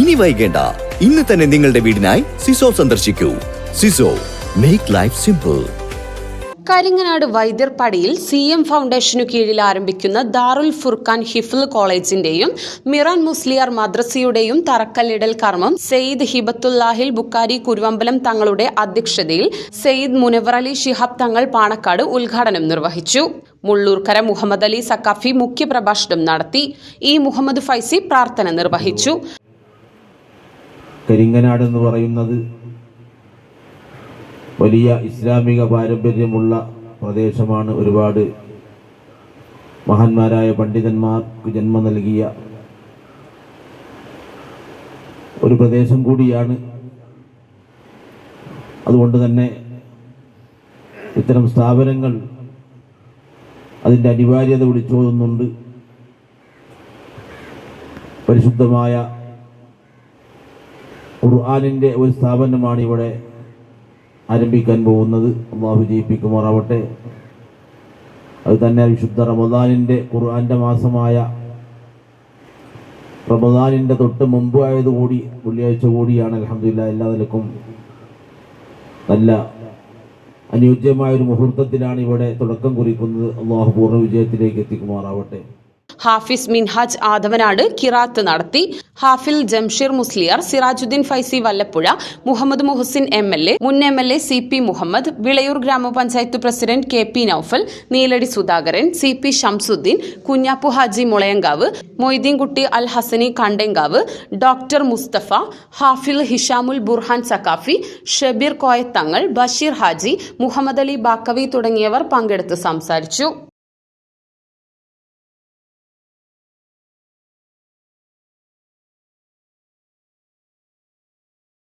ഇനി വൈകേണ്ട. ഇന്ന് തന്നെ നിങ്ങളുടെ വീടിനായി സിസോ സന്ദർശിക്കൂ. സിസോ മേക്ക് ലൈഫ് സിമ്പിൾ കരിങ്ങനാട് വൈദ്യർപ്പടിയിൽ സി എം ഫൗണ്ടേഷനു കീഴിൽ ആരംഭിക്കുന്ന ദാറുൽ ഫുർഖാൻ ഹിഫ്ൽ കോളേജിന്റെയും മിറാൻ മുസ്ലിയാർ മദ്രസയുടെയും തറക്കല്ലിടൽ കർമ്മം സെയ്ദ് ഹിബത്തുല്ലാഹിൽ ബുക്കാരി കുരുവമ്പലം തങ്ങളുടെ അധ്യക്ഷതയിൽ സെയ്ദ് മുനവർ അലി ഷിഹാബ് തങ്ങൾ പാണക്കാട് ഉദ്ഘാടനം നിർവഹിച്ചു. മുള്ളൂർക്കര മുഹമ്മദ് അലി സക്കാഫി മുഖ്യപ്രഭാഷണം നടത്തി. ഇ മുഹമ്മദ് ഫൈസി പ്രാർത്ഥന നിർവഹിച്ചു. കരിങ്ങനാട് എന്ന് പറയുന്നത് വലിയ ഇസ്ലാമിക പാരമ്പര്യമുള്ള പ്രദേശമാണ് ഒരുപാട് മഹാന്മാരായ പണ്ഡിതന്മാർക്ക് ജന്മം നൽകിയ ഒരു പ്രദേശം കൂടിയാണ്. അതുകൊണ്ട് തന്നെ ഇത്തരം സ്ഥാപനങ്ങൾ അതിന്റെ അനിവാര്യത വിളിച്ചോതുന്നുണ്ട്. പരിശുദ്ധമായ ഖുർആാനിന്റെ ഒരു സ്ഥാപനമാണ് ഇവിടെ ആരംഭിക്കാൻ പോകുന്നത്. അള്ളാഹു ജയിപ്പിക്കുമാറാവട്ടെ. അത് തന്നെ വിശുദ്ധ റമദാനിന്റെ ഖുർആാന്റെ മാസമായ റമദാനിന്റെ തൊട്ട് മുമ്പ് ആയതുകൂടി വെള്ളിയാഴ്ച കൂടിയാണ്. അലഹമില്ല എല്ലാ നിലക്കും നല്ല അനുയോജ്യമായ ഒരു മുഹൂർത്തത്തിലാണ് ഇവിടെ തുടക്കം കുറിക്കുന്നത്. അള്ളാഹു പൂർണ വിജയത്തിലേക്ക് എത്തിക്കുമാറാവട്ടെ. ഹാഫിസ് മിൻഹാജ് ആദവനാട് കിറാത്ത് നടത്തി. ഹാഫിൽ Jamsheer Musliyar Sirajuddeen Faizy Vallappuzha Muhammad Muhasin M L A മുൻ M L A C P Muhammad Vilayur ഗ്രാമപഞ്ചായത്ത് president K P Noufal Neeladi Sudhakaran C P Shamsuddeen Kunhappu Haji Mulayankavu Moideenkutty Al Hasani Kandenkavu doctor Musthafa ഹാഫിൽ ഹിഷാമുൽ ബുർഹാൻ സക്കാഫി ഷബീർ കോയത്തങ്ങൾ ബഷീർ ഹാജി മുഹമ്മദ് അലി ബാക്കവി തുടങ്ങിയവർ പങ്കെടുത്ത് സംസാരിച്ചു.